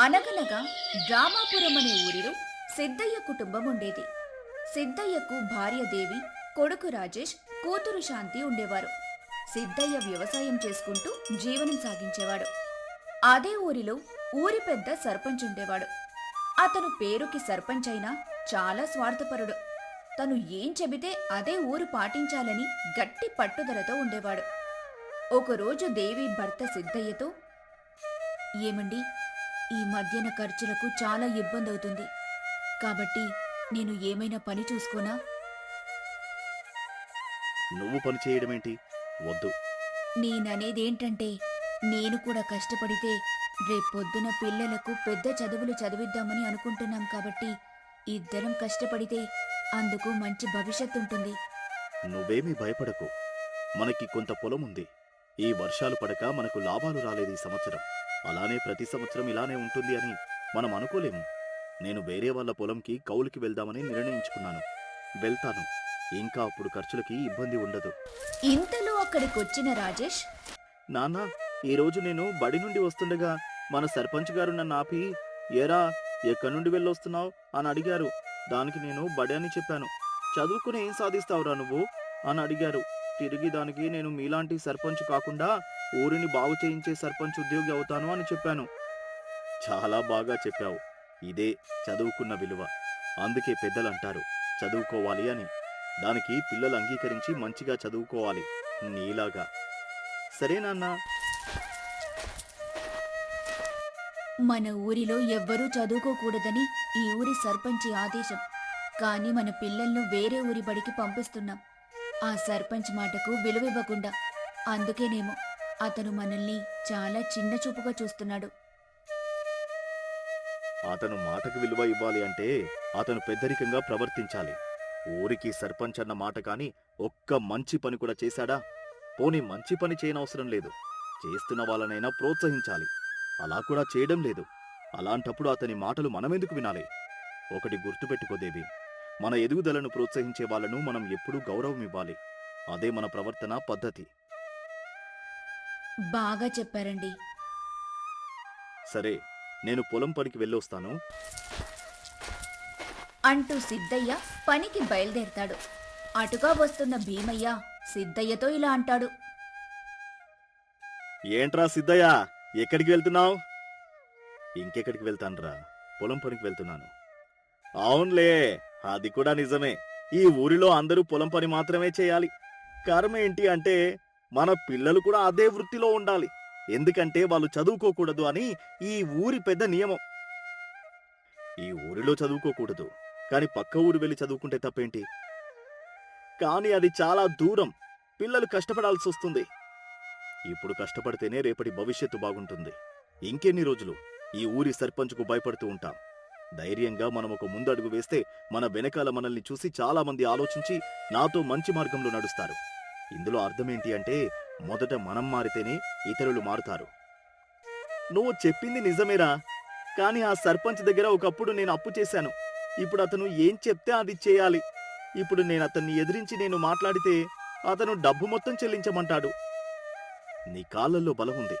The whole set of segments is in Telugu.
అనగనగా డ్రామాపురం అనే ఊరిలో సిద్ధయ్య కుటుంబం ఉండేది. సిద్ధయ్యకు భార్య దేవి కొడుకు రాజేష్ కూతురు శాంతి ఉండేవారు. సిద్ధయ్య వ్యవసాయం చేసుకుంటూ జీవనం సాగించేవాడు. అదే ఊరిలో ఊరి పెద్ద సర్పంచ్ ఉండేవాడు. అతను పేరుకి సర్పంచ్ అయినా చాలా స్వార్థపరుడు. తను ఏం చెబితే అదే ఊరు పాటించాలని గట్టి పట్టుదలతో ఉండేవాడు. ఒకరోజు దేవి భర్త సిద్ధయ్యతో ఏమండి ఈ మధ్యన ఖర్చులకు చాలా ఇబ్బంది అవుతుంది కాబట్టి నేను ఏమైనా పని చూసుకోనా? నువ్వు పని చేయడమేంటి? వద్దు. నేననేదేంటంటే నేను కూడా కష్టపడితే రేపొద్దున పిల్లలకు పెద్ద చదువులు చదివిద్దామని అనుకుంటున్నాం కాబట్టి ఇద్దరం కష్టపడితే అందుకు మంచి భవిష్యత్తు ఉంటుంది నువ్వేమీ భయపడకు. మనకి కొంత పొలం ఉంది ఈ వర్షాలు పడక మనకు లాభాలు రాలేదు ఈ సంవత్సరం. అలానే ప్రతి సంవత్సరం ఇలానే ఉంటుంది అని మనం అనుకోలేము. నేను వేరే వాళ్ళ పొలంకి కౌలుకి వెళ్దామని నిర్ణయించుకున్నాను. వెళ్తాను. ఇంకా అప్పుడు ఖర్చులకి ఇబ్బంది ఉండదు. ఇంతలో అక్కడికొచ్చిన రాజేష్? నాన్న ఈ రోజు నేను బడి నుండి వస్తుండగా మన సర్పంచ్ గారు నన్ను ఆపి ఏరా ఎక్కడి నుండి వెళ్ళొస్తున్నావు? అని అడిగారు. దానికి నేను బడి అని చెప్పాను. చదువుకుని ఏం సాధిస్తావురా నువ్వు? అని అడిగారు. తిరిగి దానికి నేను మీలాంటి సర్పంచ్ కాకుండా ఊరిని బాగు చేయించే సర్పంచ్ ఉద్యోగి అవుతాను అని చెప్పాను. చాలా బాగా చెప్పావు. ఇదే చదువుకున్న విలువ. అందుకే పెద్దలు అంటారు చదువుకోవాలి అని. దానికి పిల్లలు అంగీకరించి మంచిగా చదువుకోవాలి. నీలాగా. సరే నాన్న. మన ఊరిలో ఎవ్వరూ చదువుకోకూడదని ఈ ఊరి సర్పంచి ఆదేశం. కానీ మన పిల్లలను వేరే ఊరి బడికి పంపిస్తున్నాం. ఆ సర్పంచ్ మాటకు విలువివ్వకుండా అందుకేనేమో అతను మనల్ని చాలా చిన్న చూపుగా చూస్తున్నాడు. అతను మాటకు విలువ ఇవ్వాలి అంటే అతను పెద్దరికంగా ప్రవర్తించాలి. ఊరికి సర్పంచ్ అన్న మాట కాని ఒక్క మంచి పని కూడా చేశాడా? పోనీ మంచి పని చేయనవసరం లేదు. చేస్తున్న వాళ్ళనైనా ప్రోత్సహించాలి. అలా కూడా చేయడం లేదు. అలాంటప్పుడు అతని మాటలు మనమెందుకు వినాలి? ఒకటి గుర్తుపెట్టుకోదేవి మన ఎదుగుదలను ప్రోత్సహించే వాళ్ళను మనం ఎప్పుడూ గౌరవం ఇవ్వాలి అదే మన ప్రవర్తన పద్ధతి. బాగా చెప్పారండి. సరే నేను పొలం పనికి వెళ్ళొస్తాను. అంటూ సిద్ధయ్య పనికి బయలుదేరతాడు. అటుగా వస్తున్న భీమయ్య సిద్ధయ్యతో ఇలా అంటాడు. ఏంట్రా సిద్ధయ్య ఎక్కడికి వెళ్తున్నావు? ఇంకెక్కడికి వెళ్తానురా పొలం పనికి వెళ్తున్నాను. అవునులే అది కూడా నిజమే. ఈ ఊరిలో అందరూ పొలం పని మాత్రమే చేయాలి. కర్మ ఏంటి అంటే మన పిల్లలు కూడా అదే వృత్తిలో ఉండాలి. ఎందుకంటే వాళ్ళు చదువుకోకూడదు అని ఈ ఊరి పెద్ద నియమం. ఈ ఊరిలో చదువుకోకూడదు. కాని పక్క ఊరు వెళ్ళి చదువుకుంటే తప్పేంటి? కానీ అది చాలా దూరం. పిల్లలు కష్టపడాల్సి వస్తుంది. ఇప్పుడు కష్టపడితేనే రేపటి భవిష్యత్తు బాగుంటుంది. ఇంకెన్ని రోజులు? ఈ ఊరి సర్పంచ్కు భయపడుతూ ఉంటాం. ధైర్యంగా మనం ఒక ముందడుగు వేస్తే మన వెనకాల మనల్ని చూసి చాలా మంది ఆలోచించి నాతో మంచి మార్గంలో నడుస్తారు. ఇందులో అర్థమేంటి అంటే మొదట మనం మారితేనే ఇతరులు మారుతారు. నువ్వు చెప్పింది నిజమేరా. కానీ ఆ సర్పంచ్ దగ్గర ఒకప్పుడు నేను అప్పు చేశాను. ఇప్పుడు అతను ఏం చెప్తే అది చేయాలి. ఇప్పుడు నేను అతన్ని ఎదిరించి నేను మాట్లాడితే అతను డబ్బు మొత్తం చెల్లించమంటాడు. నీ కాళ్ళల్లో బలం ఉంది.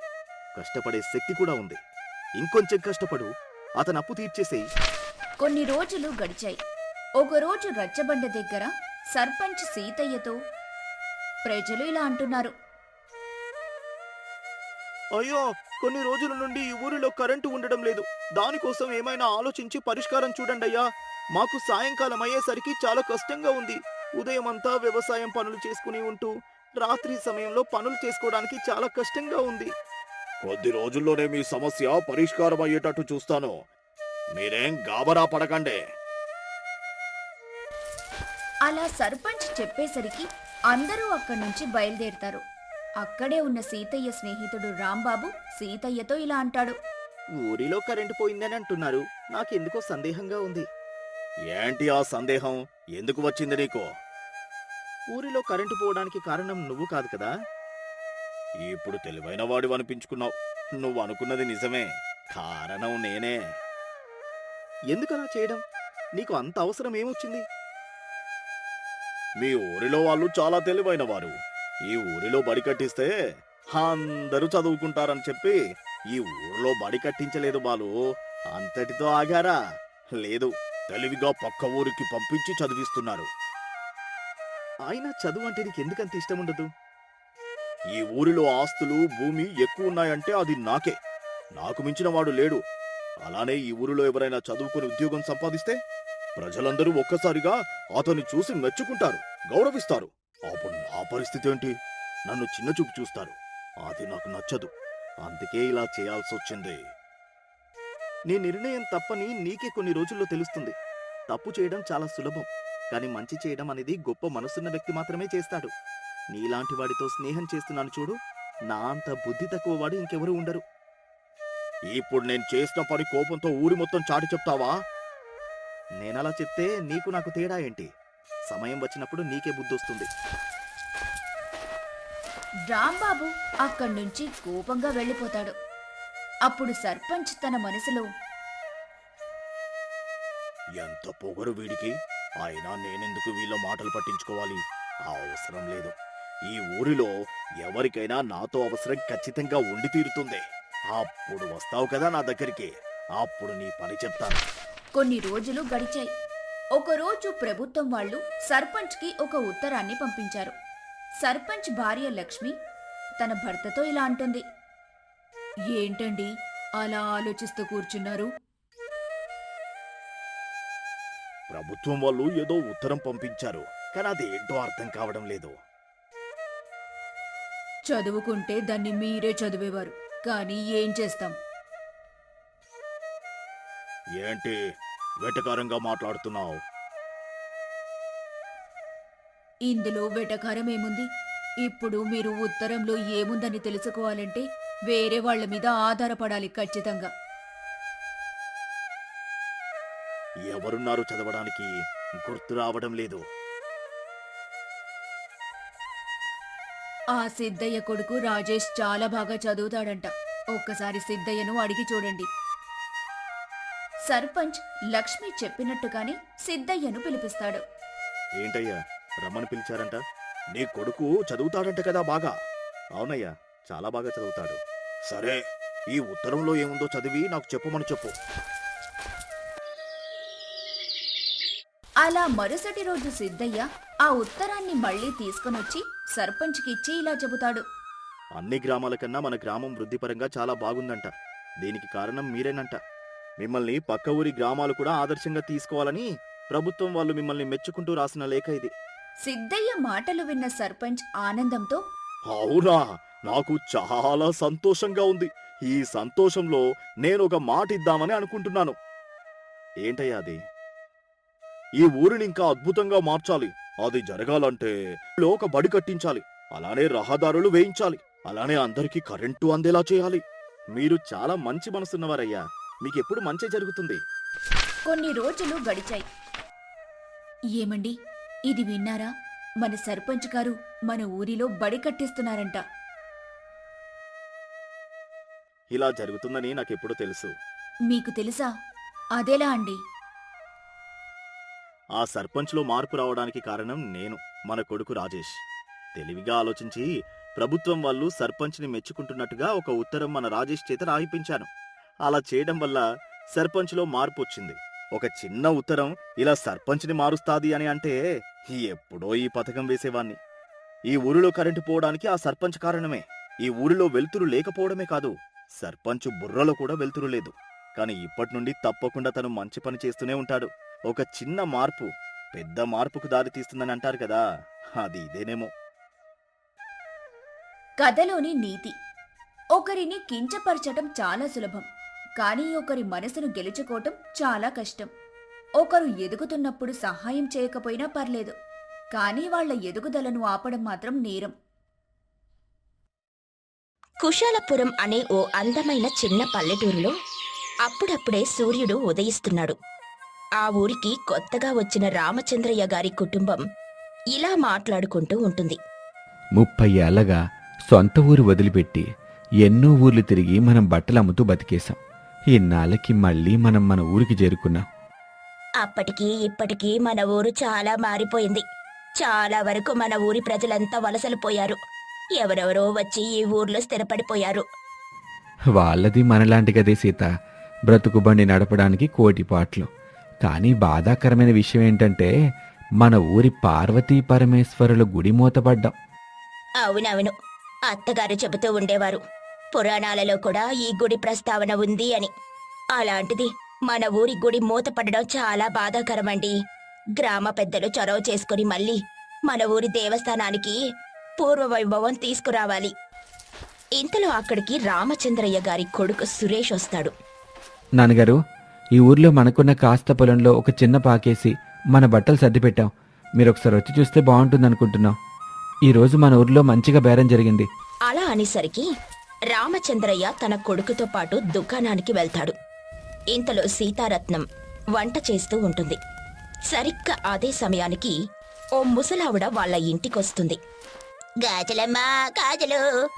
కష్టపడే శక్తి కూడా ఉంది. ఇంకొంచెం కష్టపడు. అతను అప్పు తీర్చేసేయి. కొన్ని రోజులు గడిచాయి. ఒకరోజు రచ్చబండ దగ్గర సర్పంచ్ సీతయ్యతో ప్రజలు ఇలా అంటున్నారు. అయ్యో కొన్ని రోజుల నుండి ఈ ఊరిలో కరెంటు ఉండడం లేదు. దానికోసం ఏమైనా ఆలోచించి పరిష్కారం చూడండి అయ్యా. మాకు సాయంకాలం అయ్యేసరికి చాలా కష్టంగా ఉంది. ఉదయం అంతా వ్యవసాయం పనులు చేసుకుని ఉంటూ రాత్రి సమయంలో పనులు చేసుకోవడానికి చాలా కష్టంగా ఉంది. కొద్ది రోజుల్లోనే మీ సమస్య పరిష్కారం అయ్యేటట్టు చూస్తాను. మీరేం గాబరా పడకండి. అలా సర్పంచ్ చెప్పేసరికి అందరూ అక్కడి నుంచి బయలుదేరతారు. అక్కడే ఉన్న సీతయ్య స్నేహితుడు రాంబాబు సీతయ్యతో ఇలా అంటాడు. ఊరిలో కరెంటు పోయిందని అంటున్నారు. నాకెందుకో సందేహంగా ఉంది. ఏంటి ఆ సందేహం? ఎందుకు వచ్చింది నీకో? ఊరిలో కరెంటు పోవడానికి కారణం నువ్వు కాదు కదా? ఇప్పుడు తెలివైన వాడు అనిపించుకున్నావు. నువ్వు అనుకున్నది నిజమే. కారణం నేనే. ఎందుకలా చేయడం? నీకు అంత అవసరం ఏమొచ్చింది? మీ ఊరిలో వాళ్ళు చాలా తెలివైన వారు ఈ ఊరిలో బడి కట్టిస్తే అందరూ చదువుకుంటారని చెప్పి ఈ ఊరిలో బడి కట్టించలేదు బాలు. అంతటితో ఆగారా? లేదు తెలివిగా పక్క ఊరికి పంపించి చదివిస్తున్నారు. ఆయన చదువు అంటే నీకు ఎందుకంత ఇష్టం ఉండదు? ఈ ఊరిలో ఆస్తులు భూమి ఎక్కువ ఉన్నాయంటే అది నాకే. నాకు మించిన వాడు లేడు. అలానే ఈ ఊరిలో ఎవరైనా చదువుకుని ఉద్యోగం సంపాదిస్తే ప్రజలందరూ ఒక్కసారిగా అతన్ని చూసి మెచ్చుకుంటారు గౌరవిస్తారు. అప్పుడు నా పరిస్థితి ఏంటి? నన్ను చిన్న చూపు చూస్తారు. అది నాకు నచ్చదు. అందుకే ఇలా చేయాల్సి వచ్చింది నీ నిర్ణయం తప్పని నీకే కొన్ని రోజుల్లో తెలుస్తుంది. తప్పు చేయడం చాలా సులభం. కానీ మంచి చేయడం అనేది గొప్ప మనసున్న వ్యక్తి మాత్రమే చేస్తాడు. నీలాంటి వాడితో స్నేహం చేస్తున్నాను చూడు. నా అంత బుద్ధి తక్కువ వాడు ఇంకెవరూ ఉండరు. ఇప్పుడు నేను చేసిన పని కోపంతో ఊరి మొత్తం చాటి చెప్తావా? నేనలా చెప్తే నీకు నాకు తేడా ఏంటి? సమయం వచ్చినప్పుడు నీకే బుద్ధి వస్తుంది రాంబాబు అక్కడి నుంచి కోపంగా వెళ్ళిపోతాడు. అప్పుడు సర్పంచ్ తన మనసులో ఎంత పొగరు వీడికి? అయినా నేనెందుకు వీళ్ళ మాటలు పట్టించుకోవాలి? ఆ అవసరం లేదు. ఈ ఊరిలో ఎవరికైనా నాతో అవసరం ఖచ్చితంగా ఉండి తీరుతుంది. అప్పుడు వస్తావు కదా నా దగ్గరికి. అప్పుడు నీ పని చెప్తాను. కొన్ని రోజులు గడిచాయి. ఒకరోజు ప్రభుత్వం వాళ్ళు సర్పంచ్కి ఒక ఉత్తరాన్ని పంపించారు. సర్పంచ్ భార్య లక్ష్మి తన భర్తతో ఇలా అంటుంది. ఏంటండి అలా ఆలోచిస్తూ కూర్చున్నారు? ప్రభుత్వం వాళ్ళు ఏదో ఉత్తరం పంపించారు కానీ అదేంటో అర్థం కావడం లేదు. చదువుకుంటే దాన్ని మీరే చదివేవారు కానీ ఏం చేస్తాం? ఏంటి వెటకారంగా మాట్లాడుతున్నావు? ఇందులో వెటకారం ఏముంది? ఇప్పుడు మీరు ఉత్తరంలో ఏముందని తెలుసుకోవాలంటే వేరే వాళ్ళ మీద ఆధారపడాలి ఖచ్చితంగా. ఎవరున్నారు చదవడానికి? గుర్తు రావడం లేదు. ఆ సిద్ధయ్య కొడుకు రాజేష్ చాలా బాగా చదువుతాడంట. ఒక్కసారి సిద్ధయ్యను అడిగి చూడండి. సర్పంచ్ లక్ష్మి చెప్పినట్టుగానే సిద్ధయ్యను పిలిపిస్తాడు. ఏంటయ్యా? రమ్మని పిలిచారంట? నీ కొడుకు చదువుతాడంట కదా బాగా. అవునయ్యా చాలా బాగా చదువుతాడు. సరే ఈ ఉత్తరంలో ఏముందో చదివి నాకు చెప్పమని చెప్పు. అలా మరుసటి రోజు సిద్ధయ్య ఆ ఉత్తరాన్ని మళ్ళీ తీసుకొనొచ్చి సర్పంచ్కి ఇచ్చి ఇలా చెబుతాడు. అన్ని గ్రామాల కన్నా మన గ్రామం వృద్ధిపరంగా చాలా బాగుందంట. దీనికి కారణం మీరేనంట. మిమ్మల్ని పక్క ఊరి గ్రామాలు కూడా ఆదర్శంగా తీసుకోవాలని ప్రభుత్వం వాళ్ళు మిమ్మల్ని మెచ్చుకుంటూ రాసిన లేఖ ఇది. సిద్ధయ్య మాటలు విన్న సర్పంచ్ ఆనందంతో అవునా? నాకు చాలా సంతోషంగా ఉంది. ఈ సంతోషంలో నేను ఒక మాట ఇద్దామని అనుకుంటున్నాను. ఏంటయ్యా అది? ఈ ఊరిని ఇంకా అద్భుతంగా మార్చాలి. అది జరగాలంటే ఒక బడి కట్టించాలి. అలానే రహదారులు వేయించాలి. అలానే అందరికీ కరెంటు అందేలా చేయాలి. మీరు చాలా మంచి మనసున్నవారయ్యా. మీకెప్పుడు మంచి జరుగుతుంది. కొన్ని రోజులు గడిచాయి. ఏమండి? ఇది విన్నారా? మన సర్పంచ్ గారు మన ఊరిలో బడి కట్టిస్తున్నారంట. ఇలా జరుగుతుందని నాకెప్పుడు తెలుసు. మీకు తెలుసా? అదెలా అండి. ఆ సర్పంచ్లో మార్పు రావడానికి కారణం నేను మన కొడుకు రాజేష్. తెలివిగా ఆలోచించి ప్రభుత్వం వాళ్ళు సర్పంచ్ని మెచ్చుకుంటున్నట్టుగా ఒక ఉత్తరం మన రాజేష్ చేత రాయిపించాను. అలా చేయడం వల్ల సర్పంచ్లో మార్పు వచ్చింది. ఒక చిన్న ఉత్తరం ఇలా సర్పంచ్ని మారుస్తాది అని అంటే ఎప్పుడో ఈ పథకం వేసేవాణ్ణి. ఈ ఊరిలో కరెంటు పోవడానికి ఆ సర్పంచ్ కారణమే. ఈ ఊరిలో వెలుతురు లేకపోవడమే కాదు సర్పంచ్ బుర్రలో కూడా వెలుతురు లేదు. కానీ ఇప్పటి నుండి తప్పకుండా తను మంచి పని చేస్తూనే ఉంటాడు. ఒక చిన్న మార్పు పెద్ద మార్పుకు దారి తీస్తుందని అంటారు కదా అది ఇదేనేమో. కథలోని నీతి. ఒకరిని కించపరచటం చాలా సులభం. కానీ ఒకరి మనసును గెలుచుకోవటం చాలా కష్టం. ఒకరు ఎదుగుతున్నప్పుడు సహాయం చేయకపోయినా పర్లేదు కానీ వాళ్ళ ఎదుగుదలను ఆపడం మాత్రం నేరం. కుశాలపురం అనే ఓ అందమైన చిన్న పల్లెటూరులో అప్పుడప్పుడే సూర్యుడు ఉదయిస్తున్నాడు. ఆ ఊరికి కొత్తగా వచ్చిన రామచంద్రయ్య గారి కుటుంబం ఇలా మాట్లాడుకుంటూ ఉంటుంది. ముప్పై ఏళ్ళగా సొంత ఊరు వదిలిపెట్టి ఎన్నో ఊర్లు తిరిగి మనం బట్టలు అమ్ముతూ బతికేశాం. ఇన్నాళ్ళకి మళ్ళీ మనం మన ఊరికి చేరుకున్నాం. అప్పటికి ఇప్పటికీ మన ఊరు చాలా మారిపోయింది. చాలా వరకు మన ఊరి ప్రజలంతా వలసలు పోయారు. ఎవరెవరో వచ్చి ఈ ఊర్లో స్థిరపడిపోయారు. వాళ్ళది మనలాంటి కదే సీత. బ్రతుకుబండి నడపడానికి కోటి పాట్లు. కానీ బాధాకరమైన విషయం ఏంటంటే మన ఊరి పార్వతీ పరమేశ్వరుల గుడి మూతపడ్డాం. అవునవును. అత్తగారు చెబుతూ ఉండేవారు. పురాణాలలో కూడా ఈ గుడి ప్రస్తావన ఉంది అని. అలాంటిది మన ఊరి గుడి మూతపడడం చాలా బాధాకరమండి. గ్రామ పెద్దలు చొరవ చేసుకుని మళ్ళీ మన ఊరి దేవస్థానానికి పూర్వ వైభవం తీసుకురావాలి. ఇంతలో అక్కడికి రామచంద్రయ్య గారి కొడుకు సురేష్ వస్తాడు. నాన్నగారు ఈ ఊర్లో మనకున్న కాస్త పొలంలో ఒక చిన్న పాకేసి మన బట్టలు సర్దిపెట్టాం. మీరు ఒకసారి వచ్చి చూస్తే బాగుంటుంది అనుకుంటున్నాం ఈ రోజు మన ఊర్లో మంచిగా బేరం జరిగింది. అలా అనేసరికి రామచంద్రయ్య తన కొడుకుతో పాటు దుకాణానికి వెళ్తాడు. ఇంతలో సీతారత్నం వంట చేస్తూ ఉంటుంది. సరిగ్గా అదే సమయానికి ఓ ముసలావిడ వాళ్ళ ఇంటికొస్తుంది. గాజులమ్మా గాజులు!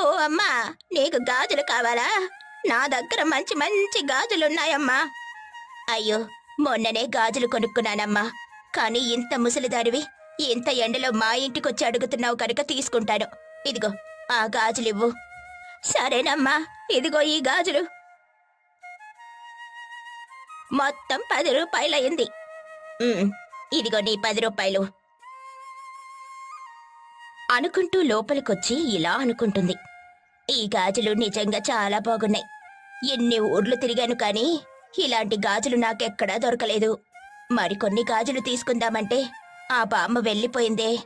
ఓ అమ్మా నీకు గాజులు కావాలా? నా దగ్గర మంచి మంచి గాజులున్నాయమ్మా. అయ్యో మొన్ననే గాజులు కొనుక్కున్నానమ్మా. కానీ ఇంత ముసలిదారివి ఇంత ఎండలో మా ఇంటికొచ్చి అడుగుతున్నావు కనుక తీసుకుంటాను. ఇదిగో ఆ గాజులివ్వు. సరేనమ్మా ఇదిగో ఈ గాజులు. మొత్తం పది రూపాయలయ్యింది ఇదిగో నీ పది రూపాయలు. అనుకుంటూ లోపలికొచ్చి ఇలా అనుకుంటుంది. ఈ గాజులు నిజంగా చాలా బాగున్నాయి. ఎన్ని ఊర్లు తిరిగాను కానీ ఇలాంటి గాజులు నాకెక్కడా దొరకలేదు. మరికొన్ని గాజులు తీసుకుందామంటే ఆ బామ్మ వెళ్ళిపోయిందే.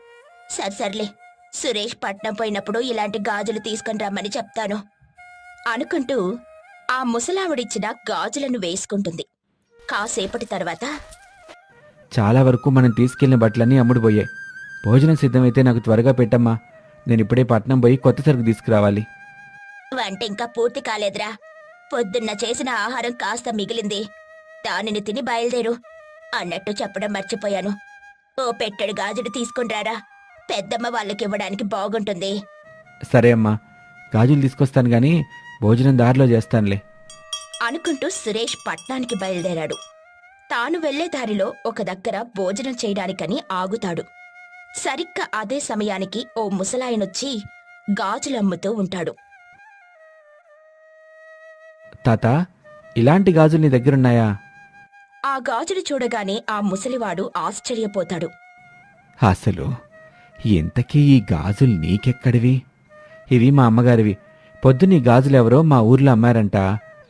సరే సర్లే. సురేష్ పట్నం పోయినప్పుడు ఇలాంటి గాజులు తీసుకుని రమ్మని చెప్తాను. అనుకుంటూ ఆ ముసలావిడిచ్చిన గాజులను వేసుకుంటుంది. కాసేపటి తర్వాత చాలా వరకు మనం తీసుకెళ్ళిన బట్టలన్నీ అమ్ముడుపోయాయి. భోజనం సిద్ధమైతే నాకు త్వరగా పెట్టమ్మా. నేను ఇప్పుడే పట్నం పోయి కొత్త సరుకు తీసుకురావాలి. వంట ఇంకా పూర్తి కాలేదురా. పొద్దున్న చేసిన ఆహారం కాస్త మిగిలింది. దానిని తిని బయలుదేరు. అన్నట్టు చెప్పడం మర్చిపోయాను. ఓ పెట్టెడు గాజులు తీసుకుంటారా పెద్దమ్మ వాళ్ళకి ఇవ్వడానికి బాగుంటుంది. సరే అమ్మా గాజులు తీసుకొస్తాను గాని భోజనం దారిలో చేస్తానులే. అనుకుంటూ సురేష్ పట్నానికి బయలుదేరాడు. తాను వెళ్ళే దారిలో ఒక దగ్గర భోజనం చేయడానికని ఆగుతాడు. సరిగ్గా అదే సమయానికి ఓ ముసలాయనొచ్చి గాజులమ్ముతూ ఉంటాడు. తాత ఇలాంటి గాజులు నీ దగ్గరున్నాయా? ఆ గాజులు చూడగానే ఆ ముసలివాడు ఆశ్చర్యపోతాడు. అసలు ఇంతకీ ఈ గాజులు నీకెక్కడివి? ఇవి మా అమ్మగారివి. పొద్దున్న ఈ గాజులు ఎవరో మా ఊర్లో అమ్మారంట.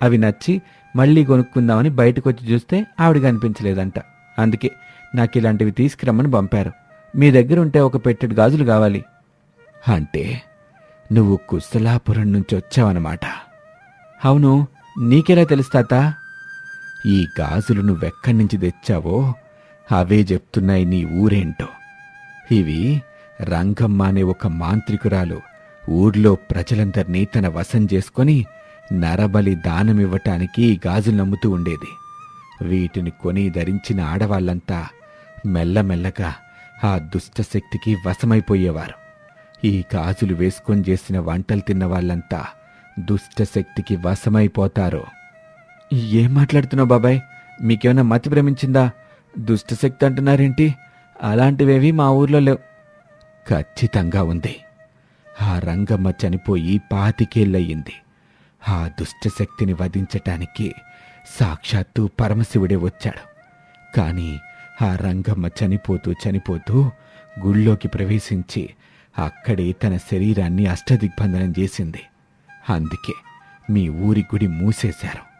అవి నచ్చి మళ్ళీ కొనుక్కుందామని బయటకొచ్చి చూస్తే ఆవిడ కనిపించలేదంట. అందుకే నాకు ఇలాంటివి తీసుకురమ్మని పంపారు. మీ దగ్గర ఉంటే ఒక పెట్టెడు గాజులు కావాలి. అంటే నువ్వు కుస్తలాపురం నుంచి వచ్చావన్నమాట అవును నీకెలా తెలుస్తాతా? ఈ గాజులు నువ్వెక్కడి నుంచి తెచ్చావో? అవే చెప్తున్నాయి నీ ఊరేంటో. ఇవి రంగమ్మ అనే ఒక మాంత్రికురాలు ఊర్లో ప్రజలందరినీ తన వశం చేసుకొని నరబలి దానమివ్వటానికి ఈ గాజులు నమ్ముతూ ఉండేది. వీటిని కొని ధరించిన ఆడవాళ్ళంతా మెల్లమెల్లగా ఆ దుష్టశక్తికి వశమైపోయేవారు. ఈ గాజులు వేసుకొని చేసిన వంటలు తిన్న వాళ్ళంతా దుష్టశక్తికి వశమైపోతారు. ఏం మాట్లాడుతున్నావు బాబాయ్? మీకేమైనా మతి భ్రమించిందా? దుష్టశక్తి అంటున్నారేంటి? అలాంటివేవి మా ఊర్లో లేవు. ఖచ్చితంగా ఉంది. ఆ రంగమ్మ చనిపోయి పాతికేళ్ళయింది. ఆ దుష్టశక్తిని వధించటానికి సాక్షాత్తు పరమశివుడే వచ్చాడు. కానీ ఆ రంగమ్మ చనిపోతూ చనిపోతూ గుళ్ళోకి ప్రవేశించి అక్కడే తన శరీరాన్ని అష్టదిగ్బంధనం చేసింది. అందుకే మీ ఊరి గుడి మూసేశారు.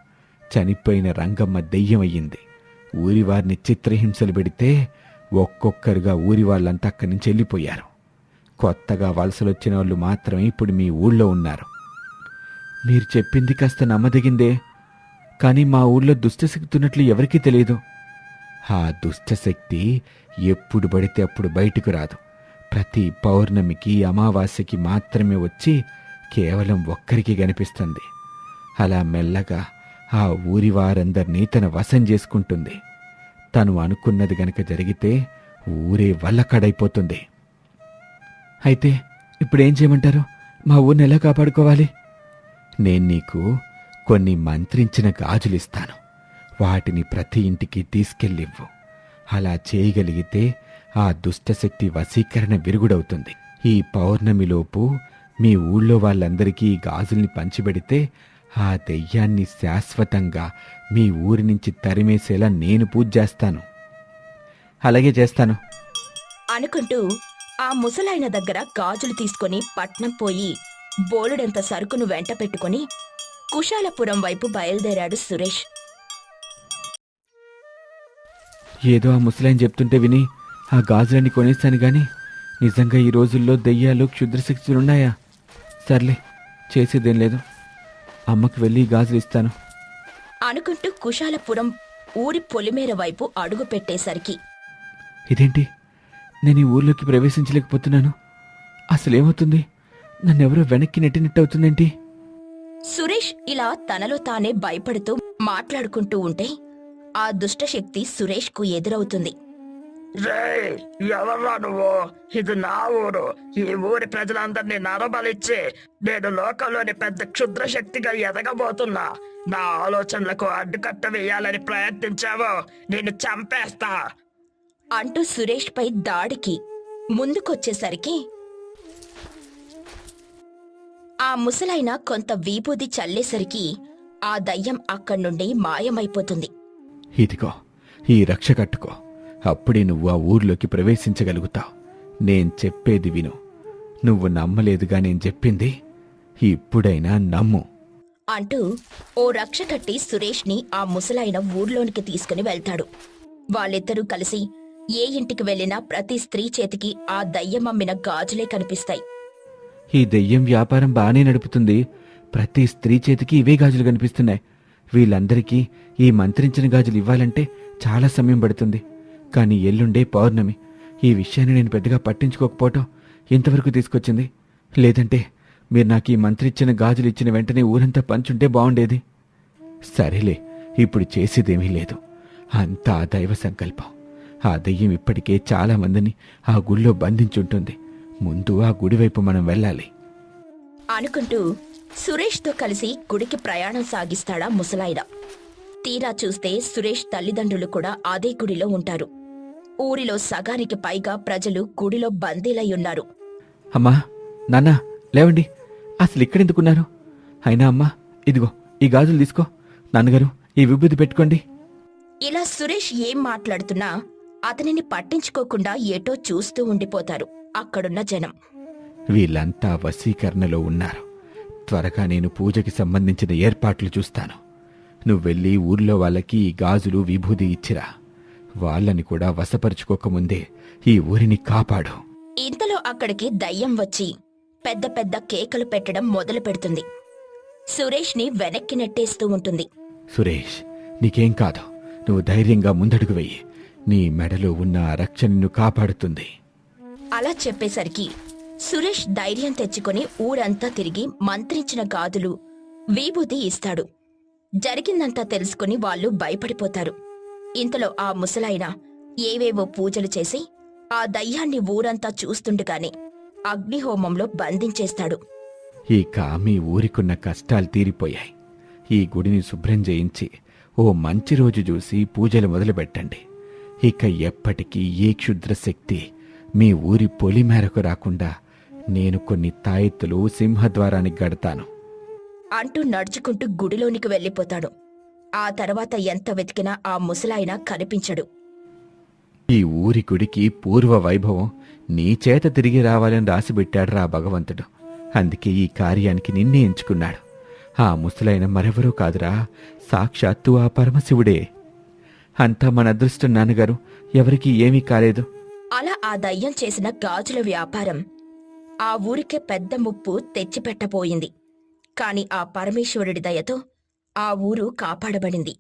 చనిపోయిన రంగమ్మ దెయ్యమయ్యింది. ఊరి వారిని చిత్రహింసలు పెడితే ఒక్కొక్కరుగా ఊరి వాళ్ళంతా అక్కడి నుంచి వెళ్ళిపోయారు. కొత్తగా వలసలొచ్చిన వాళ్ళు మాత్రమే ఇప్పుడు మీ ఊళ్ళో ఉన్నారు. మీరు చెప్పింది కాస్త నమ్మదగిందే కానీ మా ఊళ్ళో దుష్టశక్తి ఉన్నట్లు ఎవరికీ తెలియదు. ఆ దుష్టశక్తి ఎప్పుడు పడితే అప్పుడు బయటకు రాదు. ప్రతి పౌర్ణమికి అమావాస్యకి మాత్రమే వచ్చి కేవలం ఒక్కరికి కనిపిస్తుంది. అలా మెల్లగా ఆ ఊరి వారందరినీ తన వశం చేసుకుంటుంది. తను అనుకున్నది గనక జరిగితే ఊరే వల్లకడైపోతుంది. అయితే ఇప్పుడేం చేయమంటారు? మా ఊరిని ఎలా కాపాడుకోవాలి? నేను నీకు కొన్ని మంత్రించిన గాజులిస్తాను. వాటిని ప్రతి ఇంటికి తీసుకెళ్ళివ్వు. అలా చేయగలిగితే ఆ దుష్టశక్తి వశీకరణ విరుగుడవుతుంది. ఈ పౌర్ణమిలోపు మీ ఊళ్ళో వాళ్ళందరికీ ఈ గాజుల్ని పంచిపెడితే ఆ దెయ్యాన్ని శాశ్వతంగా మీ ఊరి నుంచి తరిమేసేలా నేను పూజ చేస్తాను. అలాగే చేస్తాను. అనుకుంటూ ఆ ముసలాయన దగ్గర గాజులు తీసుకొని పట్నం పోయి బోలెడంత సరుకును వెంట పెట్టుకుని కుశాలపురం వైపు బయలుదేరాడు సురేష్. ఏదో ఆ ముసలాయన చెప్తుంటే విని ఆ గాజులన్నీ కొనేస్తాను గాని నిజంగా ఈ రోజుల్లో దెయ్యాలు క్షుద్రశక్తులున్నాయా? సర్లే చేసేదేం లేదు. అమ్మకి వెళ్ళి గాజులు ఇస్తాను. అనుకుంటూ కుశాలపురం ఊరి పొలిమేర వైపు అడుగు పెట్టేసరికి ఇదేంటి? నేను ఈ ఊర్లోకి ప్రవేశించలేకపోతున్నాను. అసలేమవుతుంది? నన్నెవరో వెనక్కి నెట్టినట్టు అవుతుందేంటి? సురేష్ ఇలా తనలో తానే భయపడుతూ మాట్లాడుకుంటూ ఉంటే ఆ దుష్టశక్తి సురేష్కు ఎదురవుతుంది. రే ఎవర్రా నువ్వు? ఇది నా ఊరు. ఈ ఊరి ప్రజలందరినీ నరబలిచ్చి నేను లోకంలోని పెద్ద క్షుద్ర శక్తిగా ఎదగబోతున్నా. నా ఆలోచనలకు అడ్డుకట్ట వేయాలని ప్రయత్నించావు నేను చంపేస్తా. అంటూ సురేష్ పై దాడికి ముందుకొచ్చేసరికి ఆ ముసలైన కొంత వీబూది చల్లేసరికి ఆ దయ్యం అక్కడి నుండి మాయమైపోతుంది. ఇదిగో ఈ రక్ష కట్టుకో. అప్పుడే నువ్వు ఆ ఊర్లోకి ప్రవేశించగలుగుతావు. నేను చెప్పేది విను. నువ్వు నమ్మలేదుగా నేను చెప్పింది? ఇప్పుడైనా నమ్ము. అంటూ ఓ రక్ష కట్టి సురేష్ని ఆ ముసలాయన ఊర్లోనికి తీసుకుని వెళ్తాడు. వాళ్ళిద్దరూ కలిసి ఏ ఇంటికి వెళ్ళినా ప్రతి స్త్రీ చేతికి ఆ దయ్యం అమ్మిన గాజులే కనిపిస్తాయి. ఈ దెయ్యం వ్యాపారం బాగానే నడుపుతుంది. ప్రతి స్త్రీ చేతికి ఇవే గాజులు కనిపిస్తున్నాయి. వీళ్ళందరికీ ఈ మంత్రించిన గాజులు ఇవ్వాలంటే చాలా సమయం పడుతుంది. కానీ ఎల్లుండే పౌర్ణమి. ఈ విషయాన్ని నేను పెద్దగా పట్టించుకోకపోవటం ఇంతవరకు తీసుకొచ్చింది. లేదంటే మీరు నాకు ఈ మంత్రిచ్చిన గాజులు ఇచ్చిన వెంటనే ఊరంతా పంచుంటే బాగుండేది సరేలే ఇప్పుడు చేసేదేమీ లేదు. అంతా ఆ దైవ సంకల్పం. ఆ దెయ్యం ఇప్పటికే చాలా మందిని ఆ గుళ్ళో బంధించుంటుంది. ముందు ఆ గుడి వైపు మనం వెళ్ళాలి. అనుకుంటూ సురేష్తో కలిసి గుడికి ప్రయాణం సాగిస్తాడా ముసలాయన. తీరా చూస్తే సురేష్ తల్లిదండ్రులు కూడా అదే గుడిలో ఉంటారు. ఊరిలో సగానికి పైగా ప్రజలు గుడిలో బందీలై ఉన్నారు అమ్మా నాన్న లేవండి. అసలు ఇక్కడెందుకున్నారు? అయినా అమ్మా ఇదిగో ఈ గాజులు తీసుకో. నాన్నగారు ఈ విభూతి పెట్టుకోండి. ఇలా సురేష్ ఏం మాట్లాడుతున్నా అతనిని పట్టించుకోకుండా ఏటో చూస్తూ ఉండిపోతారు అక్కడున్న జనం. వీళ్ళంతా వశీకరణలో ఉన్నారు. త్వరగా నేను పూజకి సంబంధించిన ఏర్పాట్లు చూస్తాను. నువ్వెళ్ళి ఊర్లో వాళ్ళకి ఈ గాజులు విభూది ఇచ్చిరా. వాళ్ళని కూడా వశపరుచుకోకముందే ఈ ఊరిని కాపాడు. ఇంతలో అక్కడికి దయ్యం వచ్చి పెద్ద పెద్ద కేకలు పెట్టడం మొదలు పెడుతుంది. సురేష్ని వెనక్కి నెట్టేస్తూ ఉంటుంది. సురేష్ నీకేం కాదు. నువ్వు ధైర్యంగా ముందడుగు వెయ్యి నీ మెడలో ఉన్న ఆ రక్ష నిన్ను కాపాడుతుంది. అలా చెప్పేసరికి సురేష్ ధైర్యం తెచ్చుకొని ఊరంతా తిరిగి మంత్రించిన గాజులు విభూతి ఇస్తాడు. జరిగిందంతా తెలుసుకుని వాళ్ళు భయపడిపోతారు. ఇంతలో ఆ ముసలాయన ఏవేవో పూజలు చేసి ఆ దయ్యాన్ని ఊరంతా చూస్తుండగానే అగ్నిహోమంలో బంధించేస్తాడు. ఇక మీ ఊరికున్న కష్టాలు తీరిపోయాయి. ఈ గుడిని శుభ్రం చేయించి ఓ మంచి రోజు చూసి పూజలు మొదలుపెట్టండి. ఇక ఎప్పటికీ ఏ క్షుద్ర శక్తి మీ ఊరి పొలి మేరకు రాకుండా నేను కొన్ని తాయెత్తులు సింహద్వారానికి గడతాను అంటూ నడుచుకుంటూ గుడిలోనికి వెళ్ళిపోతాడు. ఆ తర్వాత ఎంత వెతికినా ఆ ముసలాయన కనిపించడు. ఈ ఊరి గుడికి పూర్వ వైభవం నీ చేత తిరిగి రావాలని రాసిపెట్టాడు రా భగవంతుడు. అందుకే ఈ కార్యానికి నిన్నే ఎంచుకున్నాడు. ఆ ముసలైన మరెవరూ కాదురా. సాక్షాత్తు ఆ పరమశివుడే. అంతా మన అదృష్టం నాన్నగారు. ఎవరికీ ఏమీ కాలేదు. అలా ఆ దయ్యం చేసిన గాజుల వ్యాపారం ఆ ఊరికే పెద్ద ముప్పు తెచ్చిపెట్టబోయింది. కాని ఆ పరమేశ్వరుడి దయతో ఆ ఊరు కాపాడబడింది.